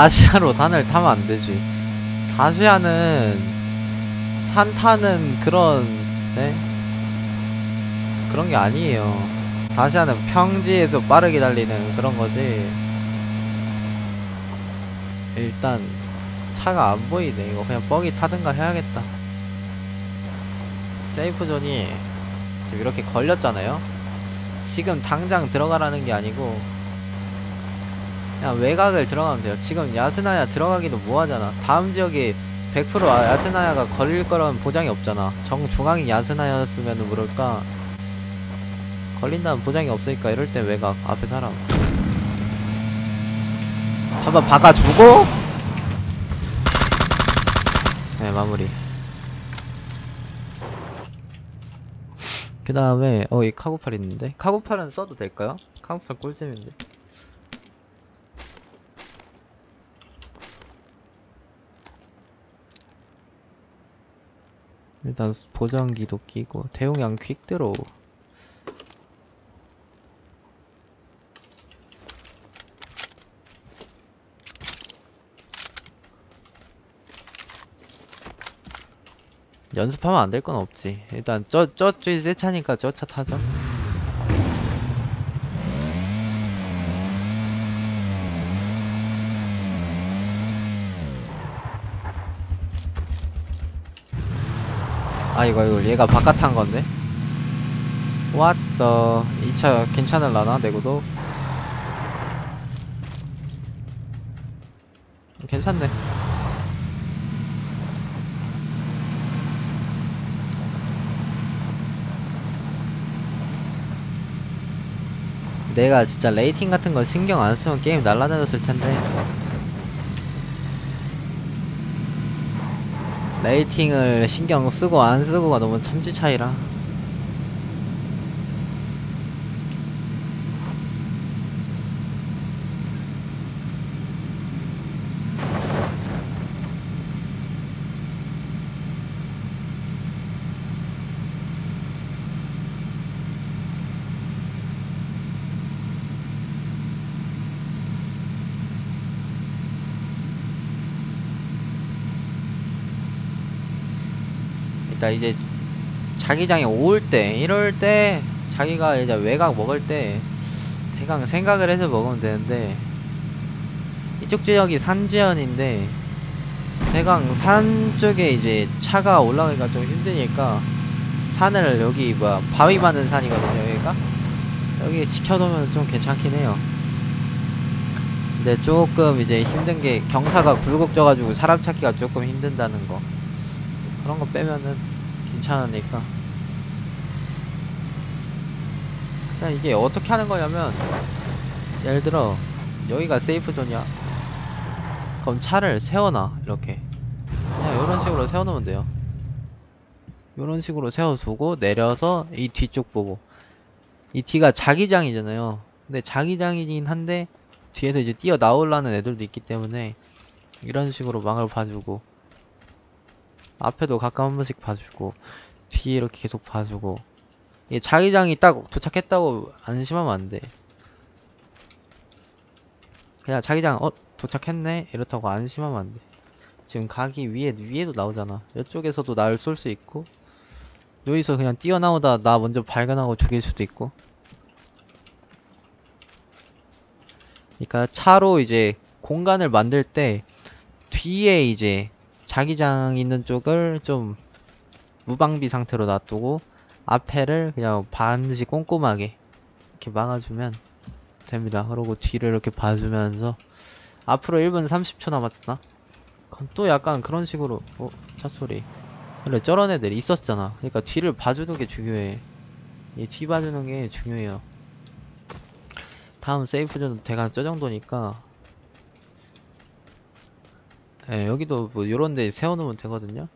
다시아로 산을 타면 안 되지. 다시아는 산 타는 그런 네? 그런 게 아니에요. 다시아는 평지에서 빠르게 달리는 그런 거지. 일단 차가 안 보이네. 이거 그냥 뻑이 타든가 해야겠다. 세이프 존이 지금 이렇게 걸렸잖아요. 지금 당장 들어가라는 게 아니고 그냥 외곽을 들어가면 돼요. 지금 야스나야 들어가기도 뭐하잖아. 다음 지역에 100% 아- 야스나야가 걸릴 거라는 보장이 없잖아. 정중앙이 야스나야였으면 모를까. 걸린다는 보장이 없으니까 이럴 때 외곽 앞에 사람. 한번 박아주고 네 마무리. 그 다음에 어 이 카고팔 있는데 카고팔은 써도 될까요? 카고팔 꿀잼인데. 일단 보정기도 끼고 대용량 퀵드로우 연습하면 안 될 건 없지. 일단 저 저쪽이 새 차니까 저 차 타죠 아 이거 이거 얘가 바깥 탄 건데? What the? 이차 괜찮을라나 내구도? 괜찮네. 내가 진짜 레이팅 같은 거 신경 안 쓰면 게임 날라다녔을 텐데 레이팅을 신경 쓰고 안 쓰고가 너무 천지 차이라 일단 이제 자기장에 올 때 이럴 때 자기가 이제 외곽 먹을 때 대강 생각을 해서 먹으면 되는데 이쪽 지역이 산지연인데 대강 산 쪽에 이제 차가 올라가기가 좀 힘드니까 산을 여기 뭐야 바위 많은 산이거든요 여기가. 여기 지켜놓으면 좀 괜찮긴 해요. 근데 조금 이제 힘든 게 경사가 굴곡져가지고 사람 찾기가 조금 힘든다는 거. 그런 거 빼면은 괜찮으니까. 그냥 이게 어떻게 하는 거냐면 예를 들어 여기가 세이프 존이야. 그럼 차를 세워놔 이렇게. 그냥 이런 식으로 세워놓으면 돼요. 이런 식으로 세워두고 내려서 이 뒤쪽 보고. 이 뒤가 자기장이잖아요. 근데 자기장이긴 한데 뒤에서 이제 뛰어 나오려는 애들도 있기 때문에 이런 식으로 망을 봐주고 앞에도 가끔 한 번씩 봐주고 뒤에 이렇게 계속 봐주고. 이게 자기장이 딱 도착했다고 안심하면 안 돼. 그냥 자기장 어 도착했네? 이렇다고 안심하면 안 돼. 지금 각이 위에 위에도 나오잖아. 이쪽에서도 날쏠수 있고 여기서 그냥 뛰어나오다 나 먼저 발견하고 죽일 수도 있고. 그러니까 차로 이제 공간을 만들 때 뒤에 이제 자기장 있는 쪽을 좀 무방비 상태로 놔두고 앞에를 그냥 반드시 꼼꼼하게 이렇게 막아주면 됩니다. 그러고 뒤를 이렇게 봐주면서 앞으로 1분 30초 남았나? 그럼 또 약간 그런 식으로 어? 차 소리 원래 저런 애들이 있었잖아. 그러니까 뒤를 봐주는 게 중요해. 이뒤 봐주는 게 중요해요. 다음 세이프존 대강 저 정도니까 예, 여기도 뭐 요런 데 세워놓으면 되거든요.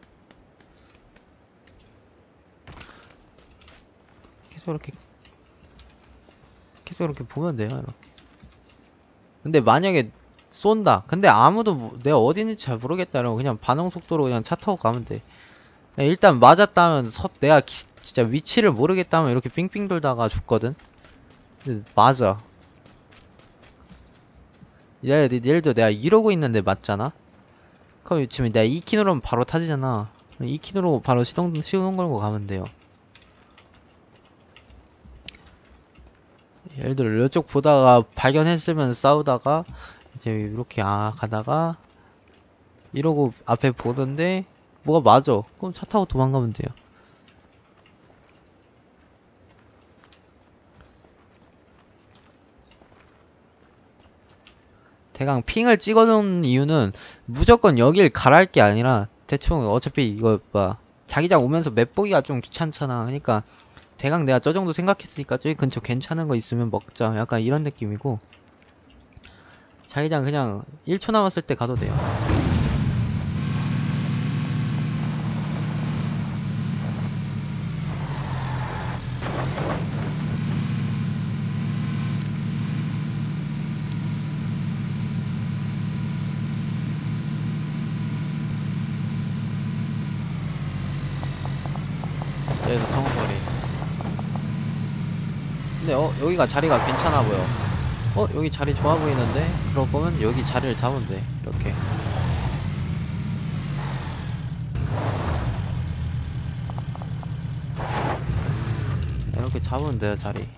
계속 이렇게 계속 이렇게 보면 돼요, 이렇게. 근데 만약에 쏜다. 근데 아무도 뭐- 내가 어디 있는지 잘 모르겠다 이러면 그냥 반응 속도로 그냥 차 타고 가면 돼. 예, 일단 맞았다면 서, 내가 기- 진짜 위치를 모르겠다면 이렇게 삥삥 돌다가 죽거든. 맞아. 예를, 예를 들어 내가 이러고 있는데 맞잖아? 그럼 지금 내가 2키 누르면 바로 타지잖아. 2키 누르고 바로 시동, 시동 걸고 가면 돼요. 예를 들어 이쪽 보다가 발견했으면 싸우다가 이제 이렇게 아 가다가 이러고 앞에 보던데 뭐가 맞아. 그럼 차 타고 도망가면 돼요 대강 핑을 찍어놓은 이유는 무조건 여길 가랄 게 아니라 대충 어차피 이거 봐 자기장 오면서 맵 보기가 좀 귀찮잖아. 그러니까 대강 내가 저 정도 생각했으니까 저기 근처 괜찮은 거 있으면 먹자. 약간 이런 느낌이고 자기장 그냥 1초 남았을 때 가도 돼요 여기서 통소리 근데 어 여기가 자리가 괜찮아 보여. 어 여기 자리 좋아 보이는데? 그럴 거면 여기 자리를 잡으면 돼 이렇게. 이렇게 잡으면 돼요 자리.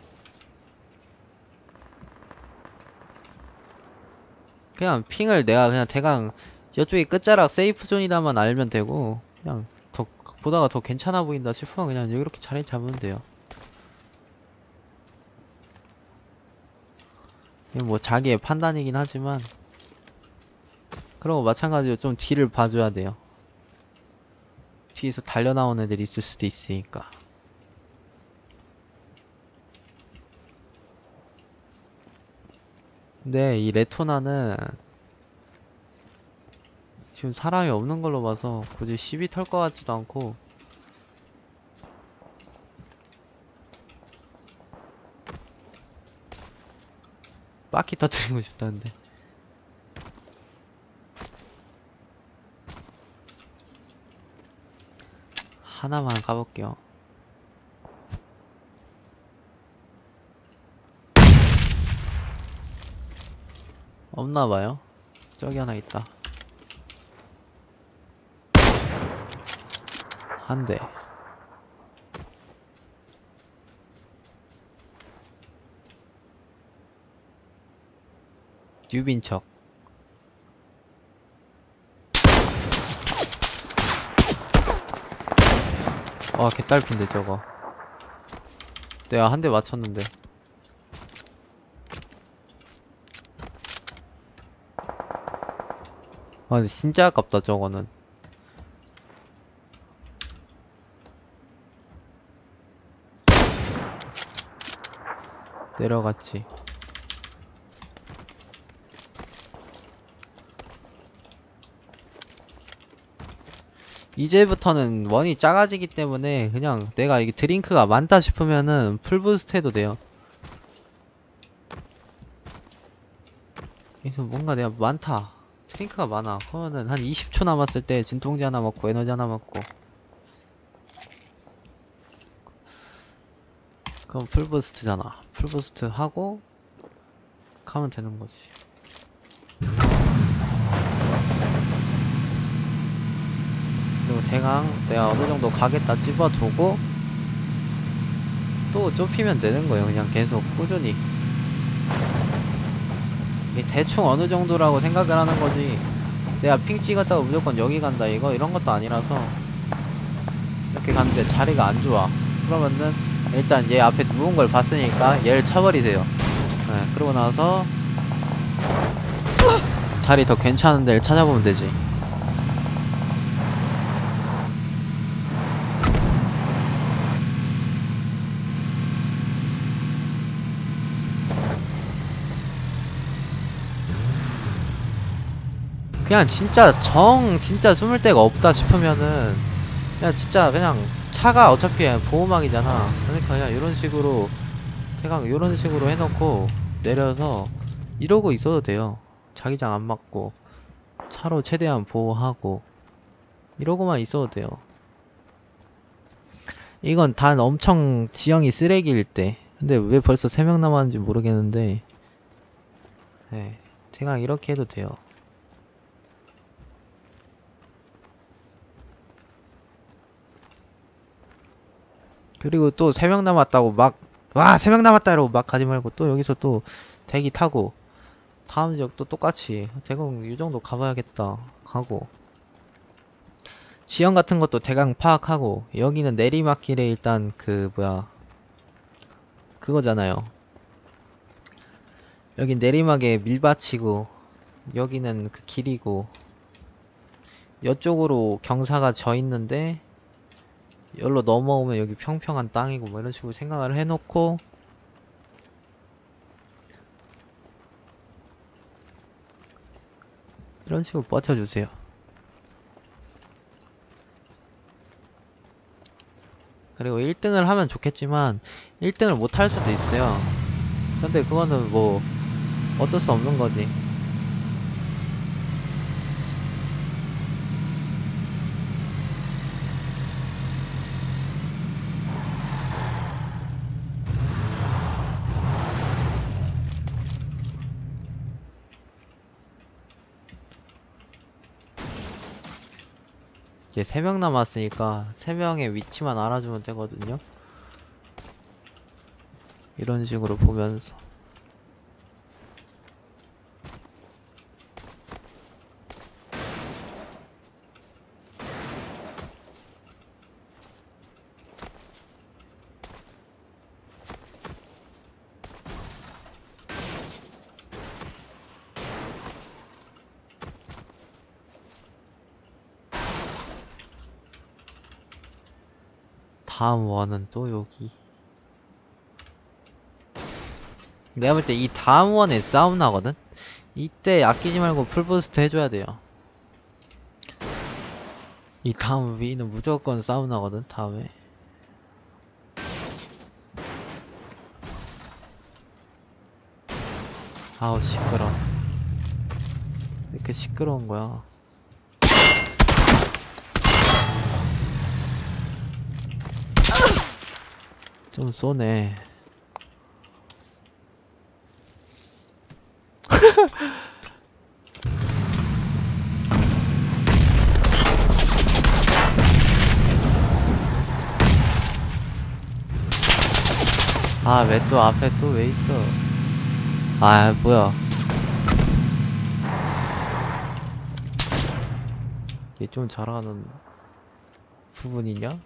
그냥 핑을 내가 그냥 대강 이쪽이 끝자락 세이프 존이다만 알면 되고 그냥 더 보다가 더 괜찮아 보인다 싶으면 그냥 이렇게 자리 잡으면 돼요 이건 뭐 자기의 판단이긴 하지만 그리고 마찬가지로 좀 뒤를 봐줘야 돼요. 뒤에서 달려나온 애들이 있을 수도 있으니까. 근데 이 레토나는 지금 사람이 없는 걸로 봐서 굳이 시비 털 것 같지도 않고 바퀴 터뜨리고 싶다는데. 하나만 가볼게요. 없나봐요. 저기 하나 있다. 한대 뉴빈 척 와, 개딸핀데, 저거. 내가 한 대 맞췄는데. 아, 근데 진짜 아깝다, 저거는. 내려갔지. 이제부터는 원이 작아지기 때문에 그냥 내가 이게 드링크가 많다 싶으면은 풀부스트 해도 돼요. 그래서 뭔가 내가 많다. 드링크가 많아. 그러면은 한 20초 남았을 때 진통제 하나 먹고 에너지 하나 먹고. 그럼 풀부스트잖아. 풀부스트 하고 가면 되는 거지. 그리고 대강 내가 어느 정도 가겠다 집어두고 또 좁히면 되는 거예요. 그냥 계속 꾸준히. 대충 어느 정도라고 생각을 하는 거지. 내가 핑 찍었다고 무조건 여기 간다 이거 이런 것도 아니라서 이렇게 갔는데 자리가 안 좋아. 그러면은 일단 얘 앞에 누운 걸 봤으니까 얘를 쳐버리세요. 네, 그러고 나서 자리 더 괜찮은 데를 찾아보면 되지. 그냥 진짜 정 진짜 숨을 데가 없다 싶으면은 그냥 진짜 그냥 차가 어차피 보호막이잖아 그러니까 그냥 이런 식으로 그냥 이런 식으로 해놓고 내려서 이러고 있어도 돼요 자기장 안 맞고 차로 최대한 보호하고 이러고만 있어도 돼요 이건 단 엄청 지형이 쓰레기일 때 근데 왜 벌써 3명 남았는지 모르겠는데 네. 대강 이렇게 해도 돼요. 그리고 또 3명 남았다고 막, 와, 3명 남았다 이러고 막 가지 말고 또 여기서 또 대기 타고 다음 지역도 똑같이 대강 이 정도 가봐야겠다 가고. 지형 같은 것도 대강 파악하고 여기는 내리막길에 일단 그 뭐야 그거잖아요. 여긴 내리막에 밀밭이고 여기는 그 길이고 이쪽으로 경사가 져 있는데 여기로 넘어오면 여기 평평한 땅이고 뭐 이런 식으로 생각을 해놓고 이런 식으로 버텨주세요. 그리고 1등을 하면 좋겠지만 1등을 못 할 수도 있어요. 근데 그거는 뭐 어쩔 수 없는 거지. 이제 3명 남았으니까 3명의 위치만 알아주면 되거든요. 이런 식으로 보면서. 다음 원은 또 여기. 내가 볼 때 이 다음 원에 싸움 나거든? 이때 아끼지 말고 풀부스트 해줘야 돼요. 이 다음 위는 무조건 싸움 나거든, 다음에. 아우, 시끄러. 왜 이렇게 시끄러운 거야? 좀 쏘네. 아, 왜 또 앞에 또 왜 있어? 아, 뭐야. 얘 좀 잘하는 부분이냐?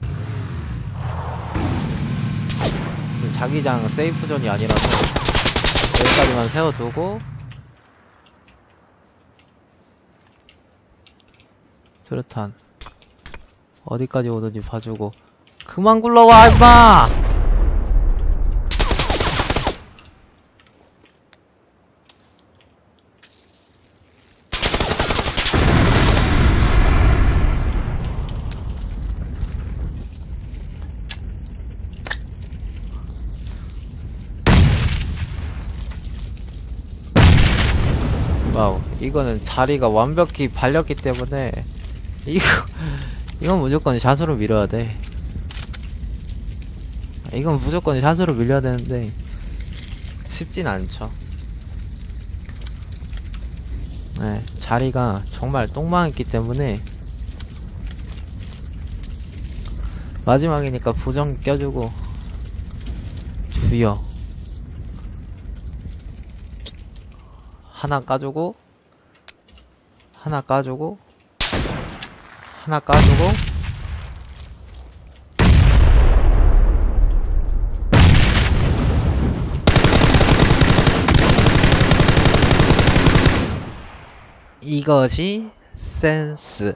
자기장 세이프 존이 아니라서 여기까지만 세워두고 수류탄 어디까지 오든지 봐주고 그만 굴러와 임마 와우 이거는 자리가 완벽히 발렸기 때문에 이거 이건 무조건 샷으로 밀어야 돼. 이건 무조건 샷으로 밀려야 되는데 쉽진 않죠. 네 자리가 정말 똥망했기 때문에 마지막이니까 부정 껴주고 주여 하나 까주고 하나 까주고 하나 까주고. 이것이 센스